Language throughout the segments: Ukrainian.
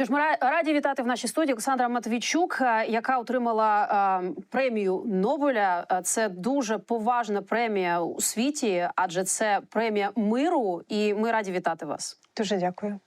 Що ж, ми раді вітати в нашій студії Олександра Матвійчук, е, яка отримала е, премію Нобеля. Е, Це дуже поважна премія у світі, адже це премія миру. І ми раді вітати вас. Дуже дякую.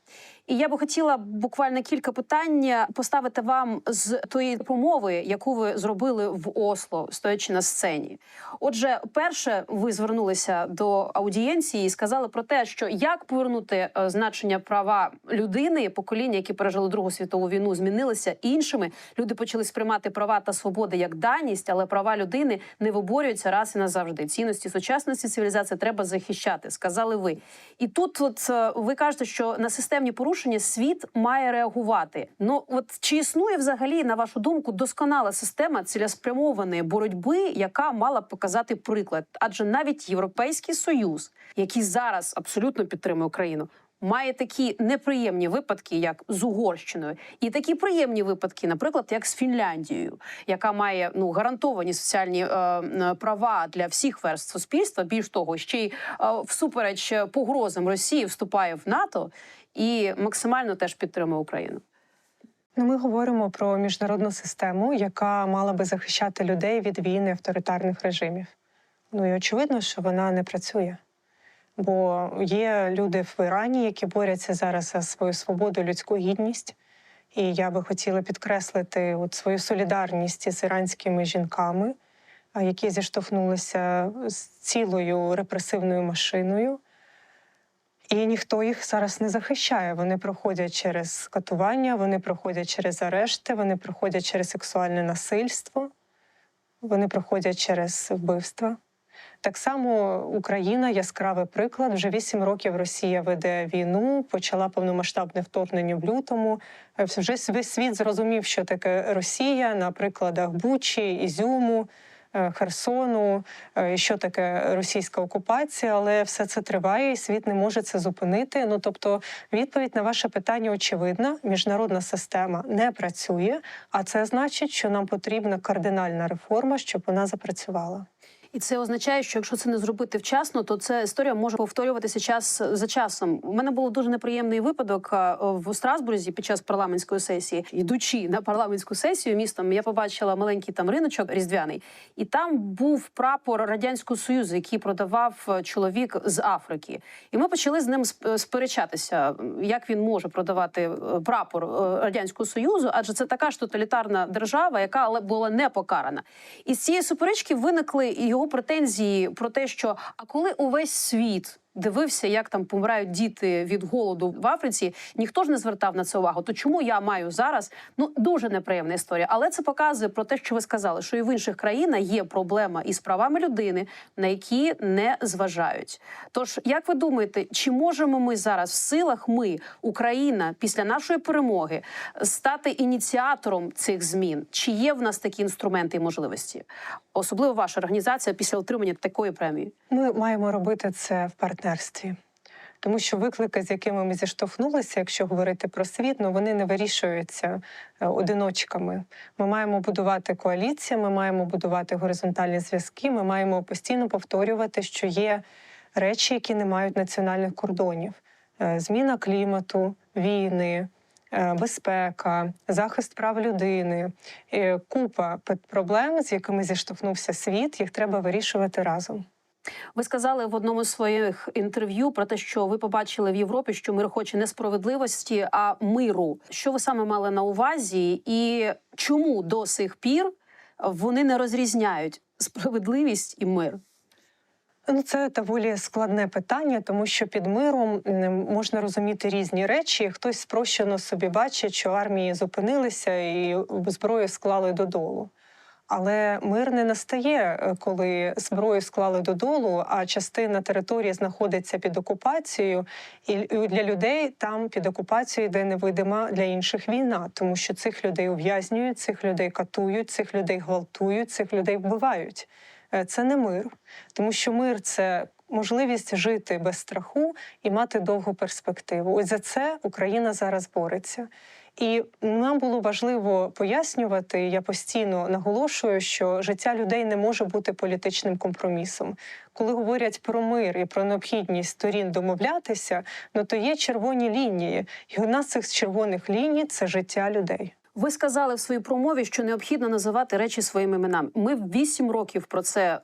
І я би хотіла буквально кілька питань поставити вам з тої промови, яку ви зробили в Осло, стоячи на сцені. Отже, перше, ви звернулися до аудієнції і сказали про те, що як повернути е, значення права людини, покоління, які пережили Другу світову війну, змінилися іншими. Люди почали сприймати права та свободи як даність, але права людини не виборюються раз і назавжди. Цінності сучасності цивілізації треба захищати, сказали ви. І тут, от е, ви кажете, що на системні порушення світ має реагувати. Ну от чи існує взагалі, на вашу думку, досконала система цілеспрямованої боротьби, яка мала б показати приклад? Адже навіть Європейський союз, який зараз абсолютно підтримує Україну. Має такі неприємні випадки, як з Угорщиною, і такі приємні випадки, наприклад, як з Фінляндією, яка має ну гарантовані соціальні е, права для всіх верств суспільства. Більш того, ще й е, всупереч погрозам Росії вступає в НАТО і максимально теж підтримує Україну. Ну, ми говоримо про міжнародну систему, яка мала би захищати людей від війни авторитарних режимів. Ну і очевидно, що вона не працює. Бо є люди в Ірані, які борються зараз за свою свободу, людську гідність. І я би хотіла підкреслити от свою солідарність із іранськими жінками, які зіштовхнулися з цілою репресивною машиною. І ніхто їх зараз не захищає. Вони проходять через катування, вони проходять через арешти, вони проходять через сексуальне насильство, вони проходять через вбивства. Так само Україна яскравий приклад. Вже вісім років Росія веде війну, почала повномасштабне вторгнення в лютому. Е, Вже весь світ зрозумів, що таке Росія на прикладах Бучі, Ізюму. е, Херсону, е, що таке російська окупація, але все це триває, і світ не може це зупинити. Ну тобто, відповідь на ваше питання очевидна: міжнародна система не працює, а це значить, що нам потрібна кардинальна реформа, щоб вона запрацювала. І це означає, що якщо це не зробити вчасно, то ця історія може повторюватися час за часом. У мене був дуже неприємний випадок в Страсбурзі під час парламентської сесії. Йдучи на парламентську сесію містом, я побачила маленький там риночок різдвяний, і там був прапор радянського союзу, який продавав е, чоловік з Африки. І ми почали з ним сперечатися, як він може продавати е, прапор е, радянського союзу, адже це така ж тоталітарна держава, яка але була не покарана. І з цієї суперечки виникли і його претензії про те, що а коли увесь світ. Дивився, як там помирають діти від голоду в Африці. Ніхто ж не звертав на це увагу. То чому я маю зараз? Ну дуже неприємна історія. Але це показує про те, що ви сказали, що і в інших країнах є проблема із правами людини, на які не зважають. Тож, як ви думаєте, чи можемо ми зараз в силах ми, Україна, після нашої перемоги, стати ініціатором цих змін? Чи є в нас такі інструменти і можливості? Особливо ваша організація після отримання такої премії? Ми маємо робити це в партнерстві. Тому що виклики, з якими ми зіштовхнулися, якщо говорити про світ, ну вони не вирішуються е, одиночками. Ми маємо будувати коаліції, ми маємо будувати горизонтальні зв'язки. Ми маємо постійно повторювати, що є речі, які не мають національних кордонів: Е, зміна клімату, війни. е, Безпека, захист прав людини, купа проблем, з якими зіштовхнувся світ, їх треба вирішувати разом. Ви сказали в одному з своїх інтерв'ю про те, що ви побачили в Європі, що мир хоче не справедливості, а миру. Що ви саме мали на увазі, і чому до сих пір вони не розрізняють справедливість і мир? Ну, це доволі складне питання, тому що під миром можна розуміти різні речі. Хтось спрощено собі бачить, що армії зупинилися і зброю склали додолу. Але мир не настає, е, коли зброю склали додолу, а частина території знаходиться під окупацією, і для людей там під окупацією йде невидима для інших війна, тому що цих людей ув'язнюють, цих людей катують, цих людей гвалтують, цих людей вбивають. Е, Це не мир, тому що мир це можливість жити без страху і мати довгу перспективу. Ось за це Україна зараз бореться. І нам було важливо пояснювати. Я постійно наголошую, що життя людей не може бути політичним компромісом. Коли говорять про мир і про необхідність сторін домовлятися, ну то є червоні лінії, і одна з цих червоних ліній це життя людей. Ви сказали в своїй промові, що необхідно називати речі своїми іменами. Ми вісім років про це е,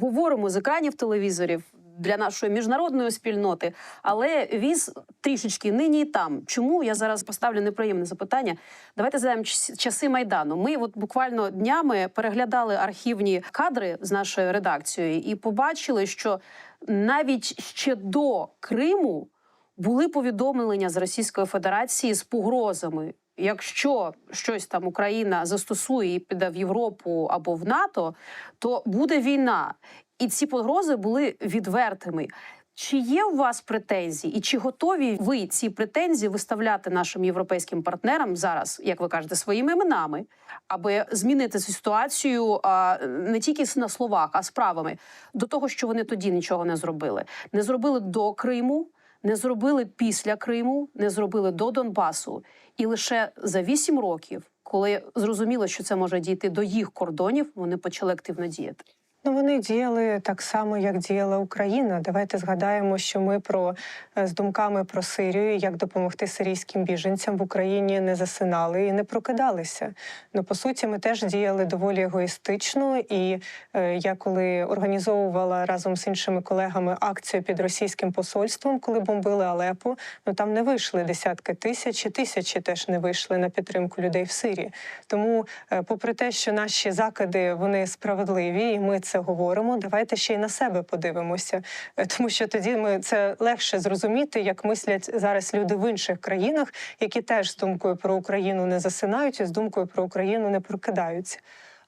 говоримо з екранів телевізорів для нашої міжнародної спільноти. Але віз трішечки нині і там. Чому я зараз поставлю неприємне запитання? Давайте згадаємо час- часи майдану. Ми от буквально днями переглядали архівні кадри з нашою редакцією і побачили, що навіть ще до Криму були повідомлення з Російської Федерації з погрозами. Якщо щось там Україна застосує і піде в Європу або в НАТО, то буде війна. І ці погрози були відвертими. Чи є у вас претензії, і чи готові ви ці претензії виставляти нашим європейським партнерам зараз, як ви кажете, своїми іменами, аби змінити цю ситуацію а, не тільки на словах, а справами до того, що вони тоді нічого не зробили, не зробили до Криму, не зробили після Криму, не зробили до Донбасу. І лише за вісім років, коли зрозуміло, що це може дійти до їх кордонів, вони почали активно діяти. Ну, вони діяли так само, як діяла Україна. Давайте згадаємо, що ми про е, з думками про Сирію, як допомогти сирійським біженцям в Україні не засинали і не прокидалися. Ну по суті, ми теж діяли доволі егоїстично. І е, я коли організовувала разом з іншими колегами акцію під російським посольством, коли бомбили Алепо, ну там не вийшли десятки тисяч, і тисячі теж не вийшли на підтримку людей в Сирії. Тому, е, попри те, що наші закиди вони справедливі, і ми це говоримо, давайте ще й на себе подивимося, Е, тому що тоді ми це легше зрозуміти, як мислять зараз люди в інших країнах, які теж з думкою про Україну не засинають і з думкою про Україну не прокидаються.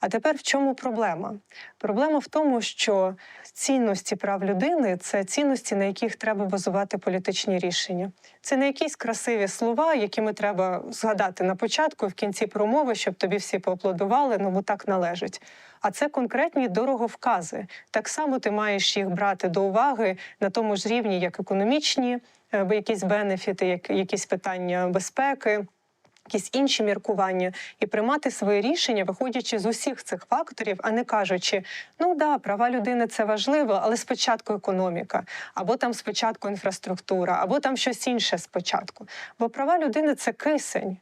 А тепер в чому проблема? Проблема в тому, що цінності прав людини це цінності, на яких треба базувати політичні рішення. Це не якісь красиві слова, якими треба згадати на початку в кінці промови, щоб тобі всі поаплодували, ну бо так належить. А це конкретні дороговкази. Так само ти маєш їх брати до уваги на тому ж рівні, як економічні, е, якісь бенефіти, як якісь питання безпеки якісь інші міркування і приймати свої рішення, виходячи з усіх цих факторів, а не кажучи, ну да, права людини це важливо, але спочатку економіка, або там спочатку інфраструктура, або там щось інше спочатку. Бо права людини це кисень.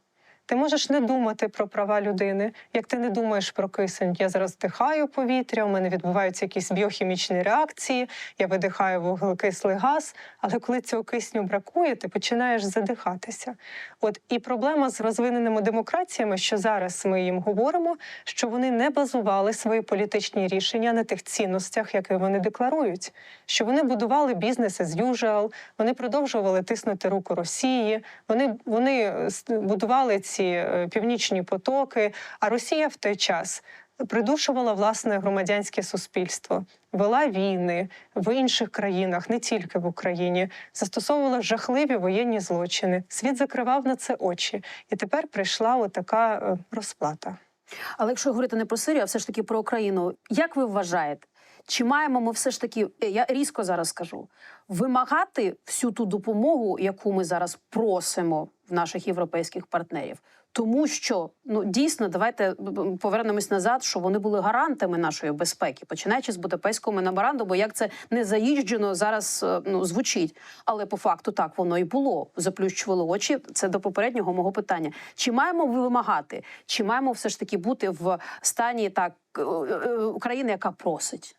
Ти можеш не думати про права людини, як ти не думаєш про кисень. Я зараз вдихаю повітря, у мене відбуваються якісь біохімічні реакції, я видихаю вуглекислий газ, але коли цього кисню бракує, ти починаєш задихатися. От і проблема з розвиненими демократіями, що зараз ми їм говоримо, що вони не базували свої політичні рішення на тих цінностях, які вони декларують. Що вони будували бізнес as usual, вони продовжували тиснути руку Росії, вони, вони е, будували ці е, північні потоки. А Росія в той час придушувала власне громадянське суспільство, вела війни в інших країнах, не тільки в Україні, застосовувала жахливі воєнні злочини. Світ закривав на це очі, і тепер прийшла отака е, розплата. Але якщо говорити не про Сирію, а все ж таки про Україну, як ви вважаєте? Чи маємо ми все ж таки, е, я різко зараз скажу, вимагати всю ту допомогу, яку ми зараз просимо в наших європейських партнерів? Тому що ну дійсно давайте повернемось назад, що вони були гарантами нашої безпеки, починаючи з Будапештського меморандуму, як це не заїжджено зараз е, ну звучить, але по факту так воно і було. Заплющували очі. Це до попереднього мого питання. Чи маємо ви вимагати, чи маємо все ж таки бути в стані так е, е, України, яка просить?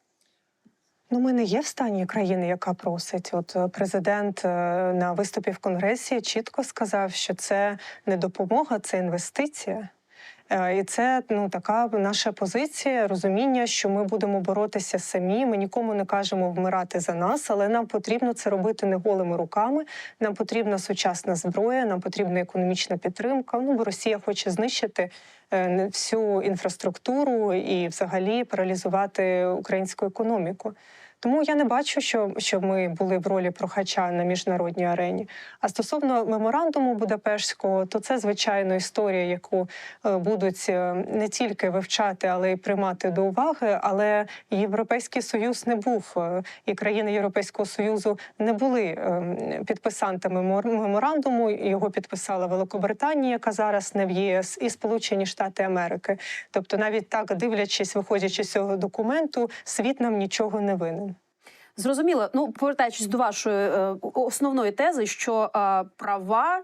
Ну, ми не є в стані країни, яка просить. От е, президент е, на виступі в конгресі чітко сказав, що це не допомога, це інвестиція. Е, І це ну така наша позиція, розуміння, що ми будемо боротися самі. Ми нікому не кажемо вмирати за нас, але нам потрібно це робити не голими руками. Нам потрібна сучасна зброя, нам потрібна економічна підтримка. Ну бо Росія хоче знищити всю інфраструктуру і, взагалі, паралізувати українську економіку. Тому я не бачу, що щоб ми були в ролі прохача на міжнародній арені. А стосовно меморандуму Будапештського, то це звичайно історія, яку е, будуть е, не тільки вивчати, але й приймати до уваги. Але Європейський союз не був е, і країни Європейського союзу не були підписантами мор- меморандуму. Його підписала Великобританія, яка зараз не в ЄС, і Сполучені Штати Америки. Тобто, навіть так дивлячись, виходячи з цього документу, світ нам нічого не винен. Зрозуміло. Ну, повертаючись до вашої е, основної тези, що е, права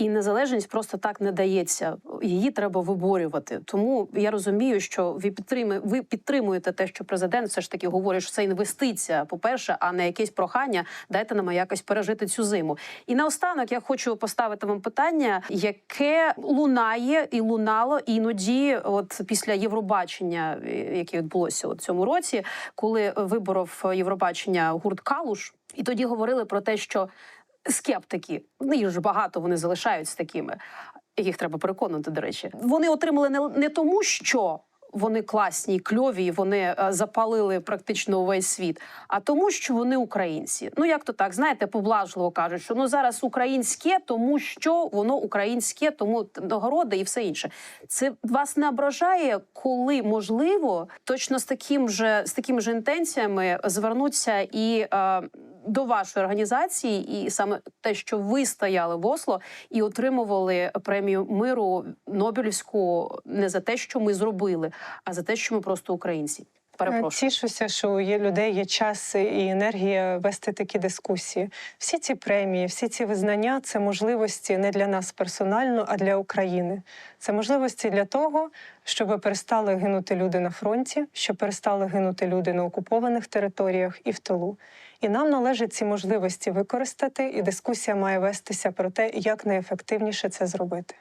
і незалежність просто так не дається. Її треба виборювати. Тому я розумію, що ви підтримує, ви підтримуєте те, що президент все ж таки говорить, що це інвестиція, по-перше, а не якесь прохання. Дайте нам якось пережити цю зиму. І наостанок я хочу поставити вам питання, яке лунає і лунало іноді, от після Євробачення, яке відбулося у цьому році, коли виборов Євробачення гурт Калуш, і тоді говорили про те, що скептики, ну їх ж багато вони залишаються такими, яких треба переконати, до речі, вони отримали не, не тому, що. Вони класні, кльові, вони е, запалили практично увесь світ. А тому, що вони українці. Ну як то так, знаєте, поблажливо кажуть, що ну зараз українське, тому що воно українське, тому нагороди і все інше. Це вас не ображає, коли можливо точно з таким же з такими ж інтенціями звернуться і е, до вашої організації, і саме те, що ви стояли в Осло і отримували премію миру Нобелівську не за те, що ми зробили, а за те, що ми просто українці. Перепрошую. Тішуся, що є людей є час і енергія вести такі дискусії. Всі ці премії, всі ці визнання це можливості не для нас персонально, а для України. Це можливості для того, щоб перестали гинути люди на фронті, щоб перестали гинути люди на окупованих територіях і в тилу. І нам належить ці можливості використати, і дискусія має вестися про те, як найефективніше це зробити.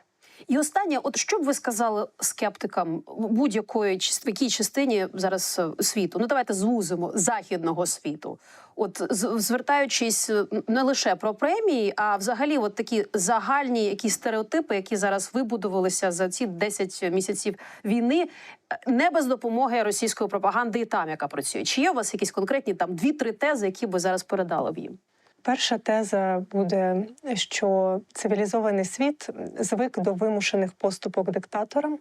І останнє, от що б ви сказали скептикам будь-якої якій частині зараз е, світу? Ну давайте звузимо західного світу. От звертаючись е, не лише про премії, а взагалі, от такі загальні якісь стереотипи, які зараз вибудувалися за ці 10 місяців війни, е, не без допомоги російської пропаганди і там, яка працює. Чи є у вас якісь конкретні там дві-три тези, які би зараз передали б їм? Перша теза буде, що цивілізований світ звик до вимушених поступок диктаторам,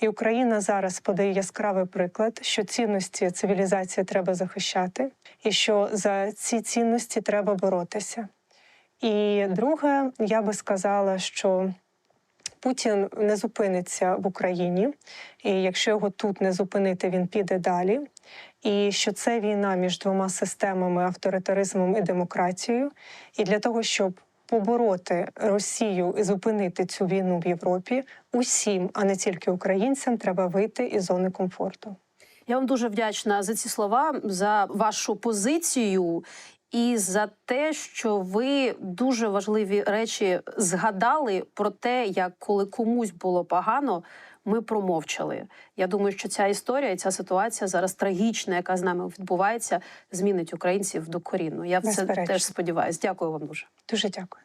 і Україна зараз подає яскравий приклад, що цінності цивілізації треба захищати, і що за ці цінності треба боротися. І друге, я би сказала, що Путін не зупиниться в Україні, і якщо його тут не зупинити, він піде далі. І що це війна між двома системами авторитаризмом і демократією. І для того, щоб побороти Росію і зупинити цю війну в Європі, усім, а не тільки українцям, треба вийти із зони комфорту. Я вам дуже вдячна за ці слова, за вашу позицію і за те, що ви дуже важливі речі згадали про те, як коли комусь було погано. Ми промовчали. Я думаю, що ця історія, ця ситуація зараз трагічна, яка з нами відбувається, змінить українців докорінно. Я в це теж сподіваюся. Дякую вам дуже. Дуже дякую.